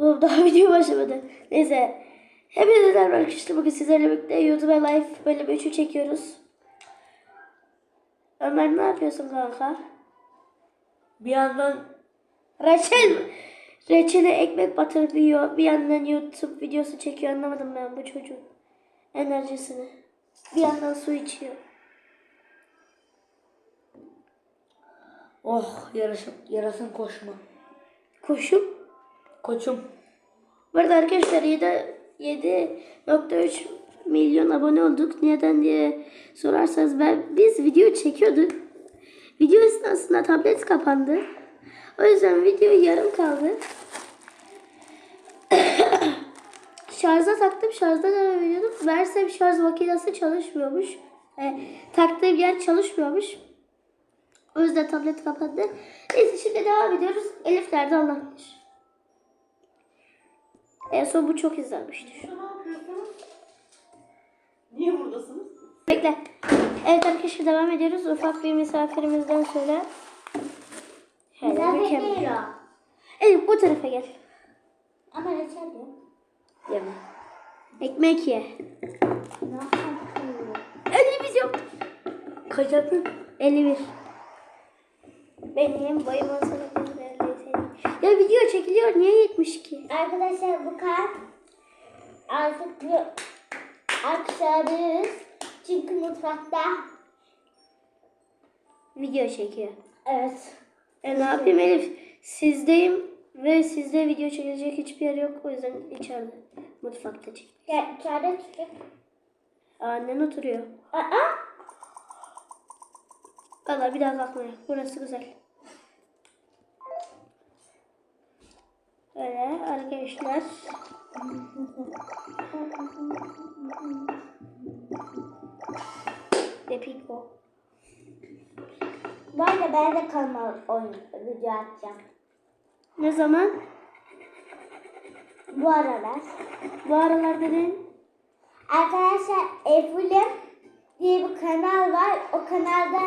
Oğlum daha video başlamadı. Neyse. Hepinize merhaba arkadaşlar. Bugün sizlerle birlikte YouTube Live bölüm 3'ü çekiyoruz. Ömer ne yapıyorsun kanka? Bir yandan Reçel Reçele ekmek batırıp yiyor. Bir yandan YouTube videosu çekiyor. Anlamadım ben bu çocuğun enerjisini. Bir yandan su içiyor. oh yarasın, yarasın koşma. Koşup. Koçum. Bu arada arkadaşlar 7 7.3 milyon abone olduk. Neden diye sorarsanız ben biz video çekiyorduk. Video esnasında tablet kapandı. O yüzden video yarım kaldı. Şarja taktım. Şarjda devam ediyordum. Meğersem şarj makinesi çalışmıyormuş. E, taktığım yer çalışmıyormuş. O yüzden tablet kapandı. Neyse şimdi devam ediyoruz. Elif nerede bilir. En son bu çok izlenmiştir. Niye buradasınız? Bekle. Evet arkadaşlar devam ediyoruz. Ufak bir misafirimizden sonra. Hele mükemmel. Elif bu tarafa gel. Ama reçel yok. Yeme. Ekmek ye. Ne yapayım? Elimiz yok. Kaçaklı. 51. Benim boyum neredeyse. Ya video çekiliyor. Niye 72? Arkadaşlar bu kart artık bir akşamız. Çünkü mutfakta. Video çekiyor. Evet. E ne yapayım Elif? Sizdeyim ve sizde video çekilecek hiçbir yer yok. O yüzden içeride. Mutfakta çek. Ya, içeride çıkıyor. Annen oturuyor. Aa! Valla bir daha kalkmıyor. Burası güzel. Öyle arkadaşlar. Depiko. Bu arada ben de kanal oyun video atacağım. Ne zaman? Bu aralar. Bu aralar dedin. Arkadaşlar Efulim diye bir kanal var. O kanalda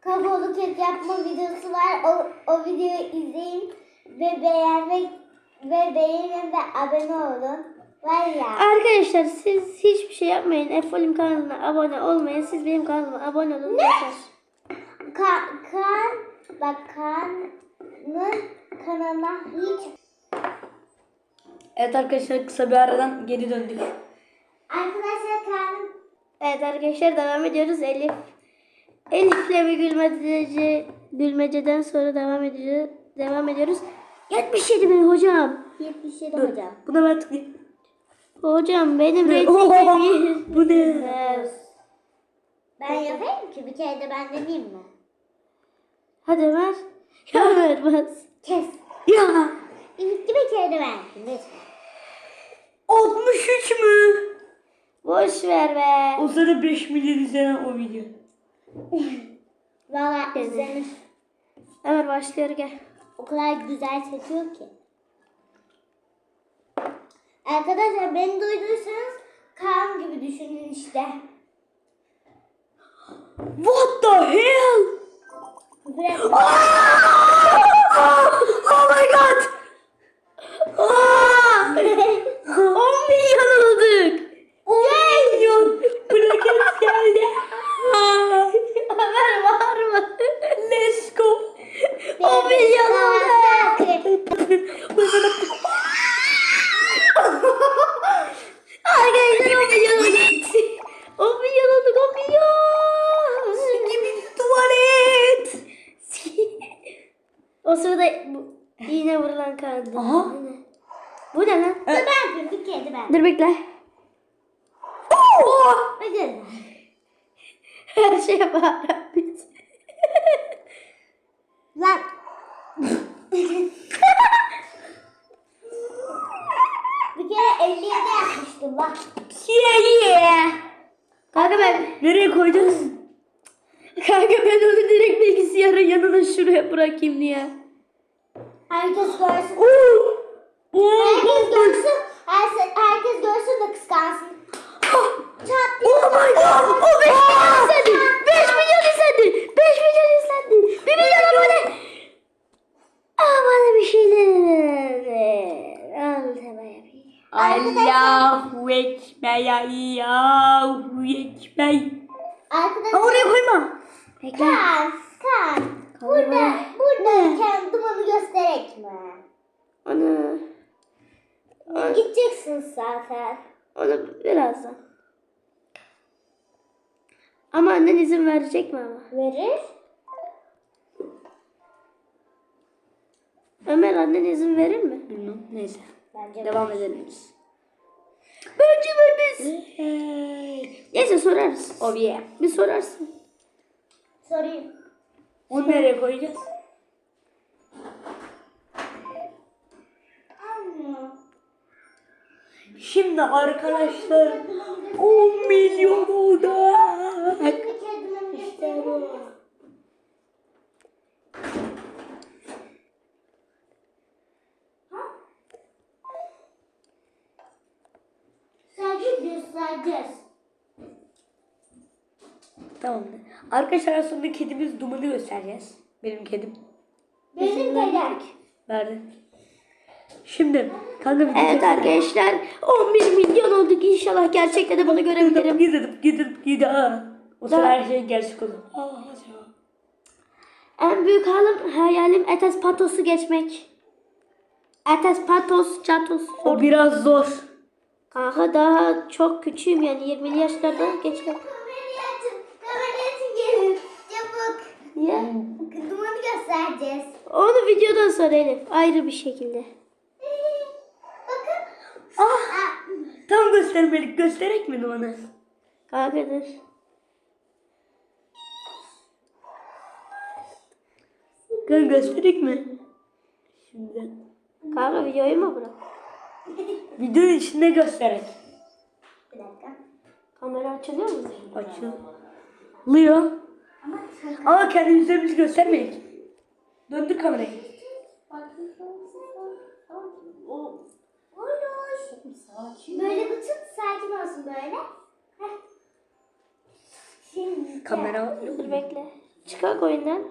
kabuğlu kek yapma videosu var. O, o videoyu izleyin ve beğenmek ve beğenin ve abone olun. Var ya. Arkadaşlar siz hiçbir şey yapmayın. Efolim kanalına abone olmayın. Siz benim kanalıma abone olun. Yeter. Ka kan bak Kaan'ın kanalına hiç Evet arkadaşlar kısa bir aradan geri döndük. arkadaşlar Kaan'ın Evet arkadaşlar devam ediyoruz. Elif. Elif'le bir gülmece, gülmeceden sonra devam ediyoruz. Devam ediyoruz. 77 bin hocam. 77 hocam. Buna ben tıklayayım. Hocam benim reytingim Bu ne? Ben yapayım ki bir kere de ben deneyeyim mi? Hadi ver. Ya vermez. Kes. Ya İlk bir kere de ben. Lütfen. 63 mü? Boş ver be. O sırada 5 milyon izlenen o video. Valla izlenir. Ömer başlıyor gel. O kadar güzel çekiyor ki. Arkadaşlar beni duyduysanız Kaan gibi düşünün işte. What the hell? Biraz oh my god! Aa! 10 milyon olduk. 10 milyon plaket geldi. Aa, Ömer var mı? Let's go. 10 milyon olduk. Arkadaşlar 10 milyon olduk. 10 milyon olduk 10 milyon. Gibi tuvalet. o sırada bu, iğne vurulan kardı. Aha. Bu ne? Bu ne lan? ben yapayım bir kere de ben. Dur bekle. Bakın. Her şeye bağıran biz. Lan. bir kere 57 yapmıştım bak. Yeah. Kanka ben, Nereye koydunuz? kanka ben onu direkt bilgisayarın yanına şuraya bırakayım diye. Herkes görsün. Oo. Oo. Herkes görsün. Herkes, herkes görsün de kıskansın. Çat diye. Oh my god. O 5 milyon izlendi. 5 milyon izlendi. 5 milyon izlendi. 1 milyon abone. Aa bana bir şeyler ver. Al. Allahu Ekber, Allahu Ekber. Arkadaşlar Ha, oraya koyma. kan kan. Burada burada kendi dumanı gösterek mi? Onu, Gideceksin zaten. onu birazdan. Ama annen izin verecek mi ama? Verir. Ömer annen izin verir mi? Bilmem. Neyse. Bence Devam edelim biz. Bence vermez. Neyse sorarız. Oh yeah. Bir sorarsın. sorayım. Onu nereye koyacağız? Şimdi arkadaşlar 10 milyon oldu. İşte bu. Sadece göstereceğiz. Tamam. Arkadaşlar sonunda kedimiz Duman'ı göstereceğiz. Benim kedim. Benim dedem. Verdi. Şimdi kanka bir Evet arkadaşlar 11 milyon olduk inşallah gerçekten de bunu görebilirim. Gidip gidip gidip. O sıra her şey gerçek olur. En büyük halim, hayalim Etes Patos'u geçmek. Etes Patos, Çatos. O biraz zor. Kanka daha çok küçüğüm yani 20'li yaşlarda geçmek. Niye? Dumanı göstereceğiz. Onu videodan sonra Elif ayrı bir şekilde. Bakın. Ah! Tam göstermelik. Gösterek mi Duman'ı? Kanka gösterek mi? Şimdi. Kanka videoyu mu bırak? Videonun içinde gösterek. Bir dakika. Kamera açılıyor mu? Açılıyor. Ama kendi yüzlerimizi göstermedik. Döndür kamerayı. Böyle bir tut sakin olsun böyle. Heh. Şimdi. Kamera. Dur bekle. Çıkak oyundan.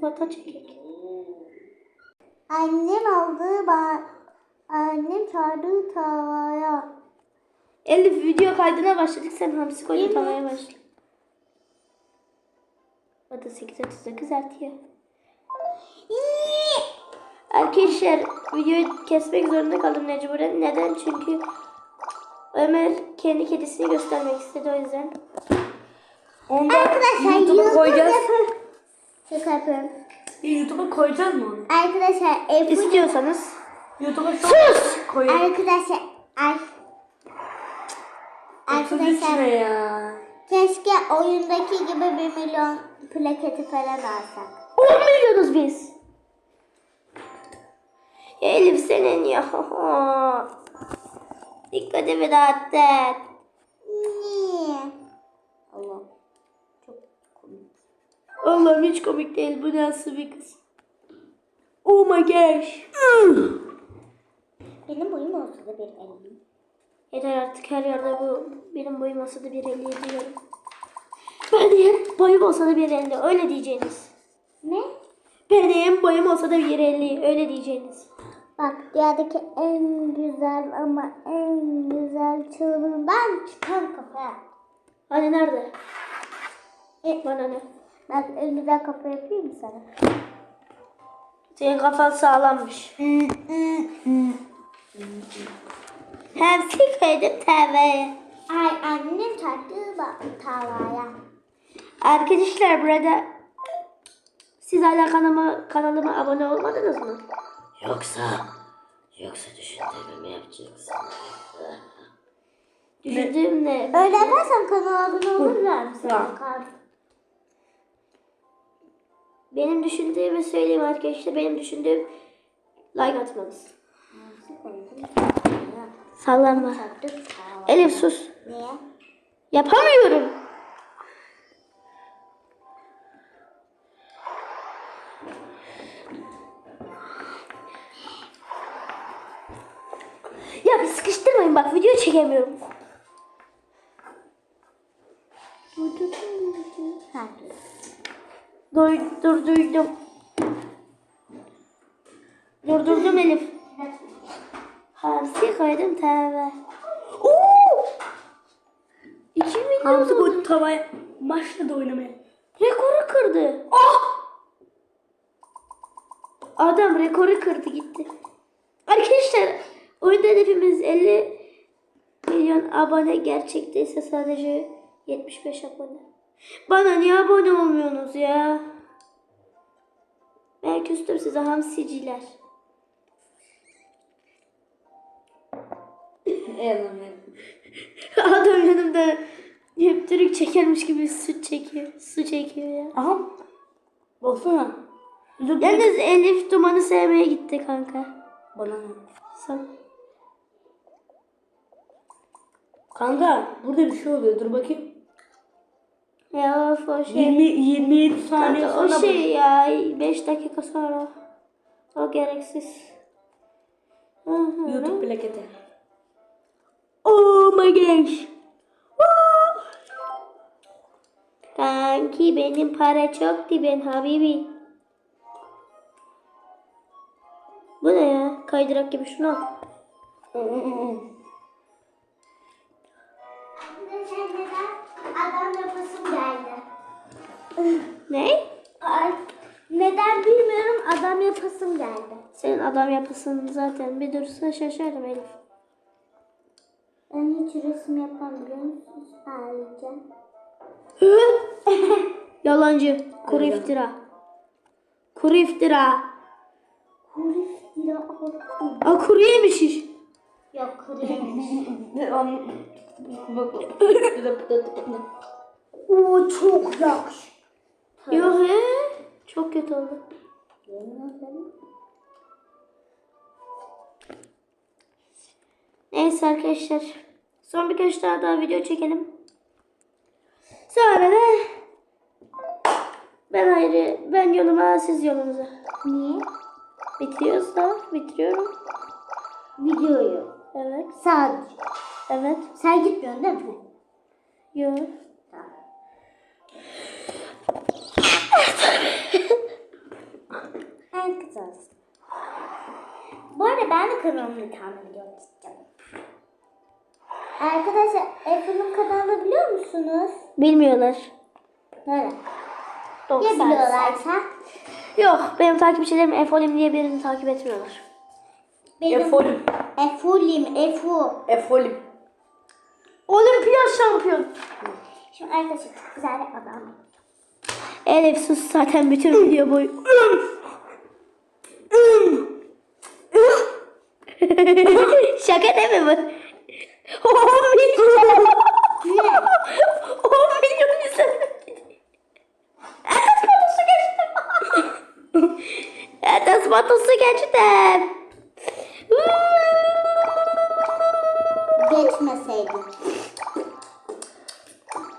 Foto çekek. Annem aldığı ba annem çağırdığı tavaya. Elif video kaydına başladık. Sen hamsi koyun tavaya başla. O da 839 artıyor. Arkadaşlar videoyu kesmek zorunda kaldım mecburen. Neden? Çünkü Ömer kendi kedisini göstermek istedi o yüzden. Onu da Arkadaşlar YouTube'a koyacağız. Şaka yapıyorum. YouTube'a koyacağız mı onu? Arkadaşlar Ebru İstiyorsanız. YouTube'a Sus! Koyalım. Arkadaşlar ay. 33 ne Arkadaşlar ya? keşke oyundaki gibi bir milyon plaketi falan alsak. 10 milyonuz biz. Ya Elif senin ya. Dikkatimi dağıttın. Niye? Allah. Allah'ım hiç komik değil. Bu nasıl bir kız? Oh my gosh. Benim boyum olsa da bir elli. Yeter artık her yerde bu benim boyum olsa da bir elli diyorum. Ben de hep boyum olsa da bir elli öyle diyeceğiniz. Ne? Benim boyum olsa da bir elli öyle diyeceğiniz. Bak dünyadaki en güzel ama en güzel çığlığından çıkan kafa. Hani nerede? E, Bana ne? ben en güzel kafa yapayım mı sana? Senin kafan sağlammış. Hamsi koydum tavaya. Ay annem çarptı bak tavaya. Arkadaşlar burada siz hala kanalıma, kanalıma abone olmadınız mı? Yoksa yoksa düşündüğümü mü yapacaksın? Düşündüğüm ne? Öyle yaparsan kanala abone olurlar mı Benim düşündüğümü söyleyeyim arkadaşlar. Benim düşündüğüm like atmanız. Sallanma. Elif sus. Niye? Yapamıyorum. Ya bir sıkıştırmayın bak video çekemiyorum. Dur, dur duydum. Durdurdum Elif. Ha Hamsi koydum tava. Oo! 2 milyon oldu. bu tavaya başladı oynamaya. Rekoru kırdı. Ah! Adam rekoru kırdı gitti. Arkadaşlar oyunda hedefimiz 50 milyon abone gerçekteyse sadece 75 abone. Bana niye abone olmuyorsunuz ya? Ben küstüm size hamsiciler. Adam yanımda hep Türk çekermiş gibi su çekiyor. Su çekiyor ya. Aha. Baksana. Yalnız Elif Duman'ı sevmeye gitti kanka. Bana ne? Sen. Kanka burada bir şey oluyor. Dur bakayım. Ya of o şey. 20 27 saniye Kanka, o şey ya 5 dakika sonra. O gereksiz. YouTube plaketi. Oh my gosh. Kanki benim para çok ben habibi. Bu ne ya? Kaydırak gibi şunu al. Yapasım geldi. Senin adam yapısın zaten. Bir dursa şaşarım Elif. Ben hiç resim yapmam biliyor musunuz? Ayrıca. Yalancı. Kuru iftira. Kuru iftira. Kurif lira aldım. Aa kuru yemiş iş. Yok kuruymuş. Oo çok yakış. Yok he. Çok kötü oldu. Neyse arkadaşlar. Son birkaç daha daha video çekelim. Sonra da ben ayrı ben yoluma siz yolunuza. Niye? Bitiriyoruz da bitiriyorum. Videoyu. Evet. Sadece. Evet. Sen gitmiyorsun değil mi? Yok. En kısası. Bu arada ben de kanalımı bir tane video çekeceğim. Arkadaşlar Efe'nin kanalını biliyor musunuz? Bilmiyorlar. Nerede? Ya 90. biliyorlarsa? Yok benim takipçilerim Efolim diye birini takip etmiyorlar. Benim Efolim. Efulim, Efu. Efolim. Olimpiyat şampiyon. Şimdi arkadaşlar çok güzel bir adam. Elif sus zaten bütün video boyu. Şaka değil mi bu? 10 milyon. 10 milyon izlenme. Atas patosu geçti. Atas patosu geçti. Geçmeseydi.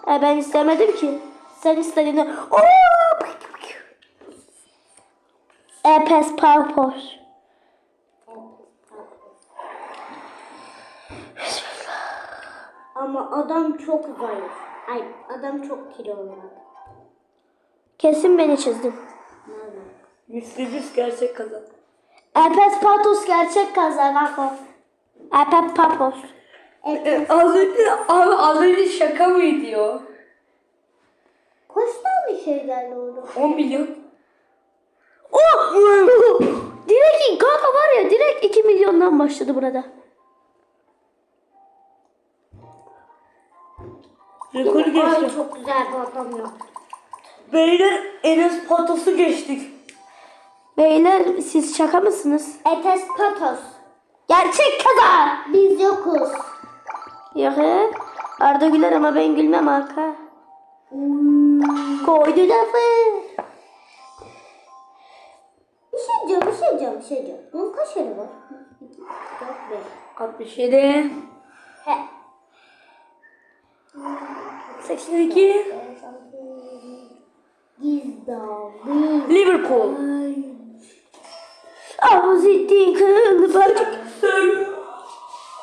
E ben istemedim ki. Sen istediğini... Epes Pavpor. Ama adam çok zayıf. Ay adam çok kilolu. Kesin beni çizdin. Müslübüs gerçek kazan. Epes Patos gerçek kazan o. Epes Papos. Evet. Az önce, az önce şaka mıydı ya? Kaçtan bir şey geldi orada? 10 milyon. Oh! direkt kanka var ya direkt 2 milyondan başladı burada. Rekoru Ay geçti. çok güzel bir adam ya. Beyler Enes Patos'u geçtik. Beyler siz şaka mısınız? Etes patos. Gerçek kazan. Biz yokuz. Yok he. Arda güler ama ben gülmem arka. Koydu lafı. Bir şey diyeceğim, bir şey diyeceğim, bir şey diyeceğim. Bunun kaç yeri var? 4, 5. 67. He. 82. Gizdavi. Liverpool. Avuzittin kıllı bacak.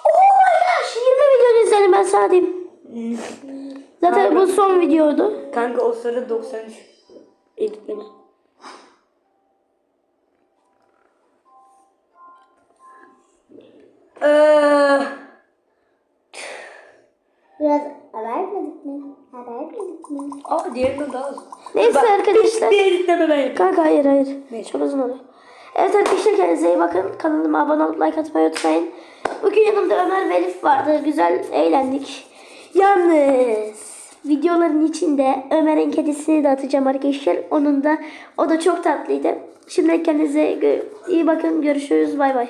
Oh my gosh 20 milyon izledim ben sana diyeyim. Zaten bu son videoydu. Kanka o sıra 93. Editleme. Eee biraz haber vermedik mi? Haber vermedik mi? Aa diğerinden daha uzun. Neyse Bak, arkadaşlar. Editleme ben. Kanka hayır hayır. Neyse. Çok uzun oluyor. Evet arkadaşlar kendinize iyi bakın. Kanalıma abone olup like atmayı unutmayın. Bugün yanımda Ömer ve Elif vardı. Güzel eğlendik. Yalnız videoların içinde Ömer'in kedisini de atacağım arkadaşlar. Onun da o da çok tatlıydı. Şimdi kendinize iyi bakın. Görüşürüz. Bay bay.